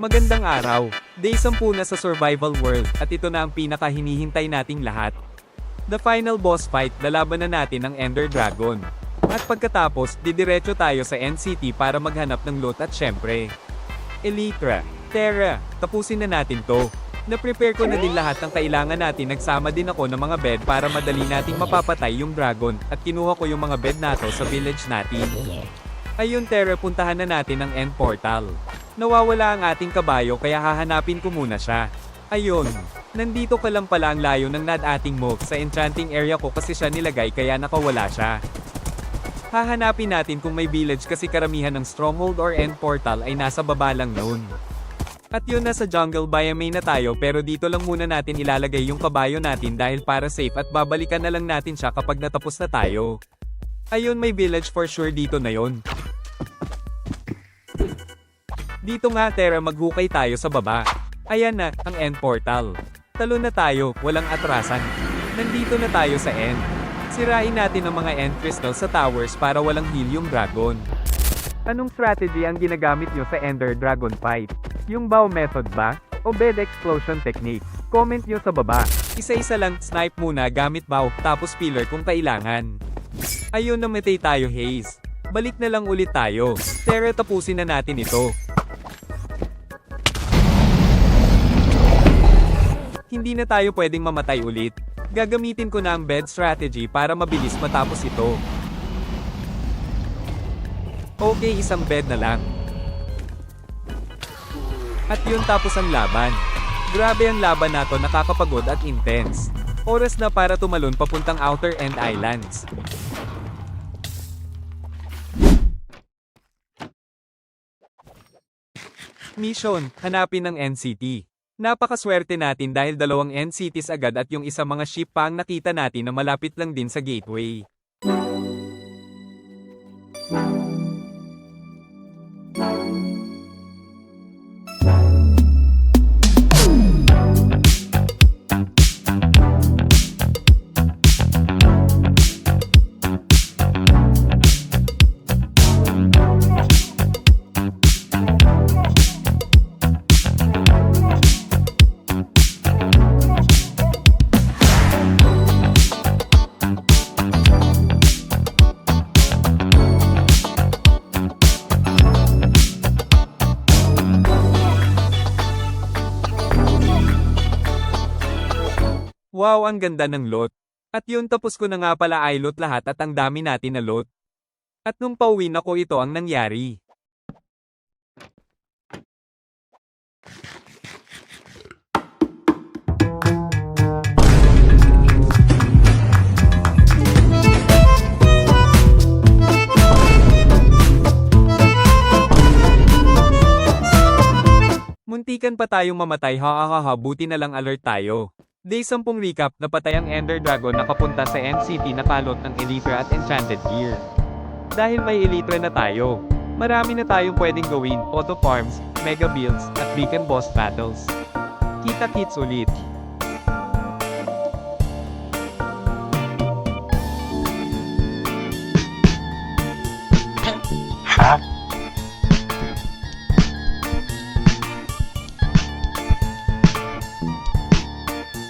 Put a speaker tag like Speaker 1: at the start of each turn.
Speaker 1: Magandang araw. Day 10 na sa survival world at ito na ang pinaka hinihintay nating lahat. The final boss fight, lalaban na natin ang Ender Dragon. At pagkatapos, didiretso tayo sa NCT para maghanap ng loot at syempre. Elytra, Terra, tapusin na natin to. Na-prepare ko na din lahat ng kailangan natin nagsama din ako ng mga bed para madali nating mapapatay yung dragon at kinuha ko yung mga bed nato sa village natin. Ayun Terra, puntahan na natin ang end portal. Nawawala ang ating kabayo kaya hahanapin ko muna siya. Ayun, nandito ka lang pala ang layo ng nad ating mo sa enchanting area ko kasi siya nilagay kaya nakawala siya. Hahanapin natin kung may village kasi karamihan ng stronghold or end portal ay nasa baba lang noon. At yun nasa jungle biome na tayo pero dito lang muna natin ilalagay yung kabayo natin dahil para safe at babalikan na lang natin siya kapag natapos na tayo. Ayun may village for sure dito na yon. Dito nga Tera maghukay tayo sa baba. Ayan na, ang end portal. Talo na tayo, walang atrasan. Nandito na tayo sa end. Sirain natin ang mga end crystals sa towers para walang heal yung dragon. Anong strategy ang ginagamit nyo sa Ender Dragon fight? Yung bow method ba? O bed explosion technique? Comment nyo sa baba. Isa-isa lang, snipe muna gamit bow, tapos pillar kung kailangan. Ayun namatay tayo Haze. Balik na lang ulit tayo. Tara tapusin na natin ito. Hindi na tayo pwedeng mamatay ulit. Gagamitin ko na ang bed strategy para mabilis matapos ito. Okay, isang bed na lang. At yun tapos ang laban. Grabe ang laban nato nakakapagod at intense. Oras na para tumalon papuntang Outer End Islands. Mission, hanapin ang NCT. Napakaswerte natin dahil dalawang NCTs agad at yung isa mga ship pa ang nakita natin na malapit lang din sa gateway. Wow, ang ganda ng lot. At yun tapos ko na nga pala ay lot lahat at ang dami natin na lot. At nung pauwi na ko ito ang nangyari. Muntikan pa tayong mamatay ha ha ha buti na lang alert tayo. Day 10 recap, napatay ang Ender Dragon na papunta sa NCT na kalot ng Elytra at Enchanted Gear. Dahil may Elytra na tayo, marami na tayong pwedeng gawin, auto farms, mega builds, at beacon boss battles. Kita-kits ulit!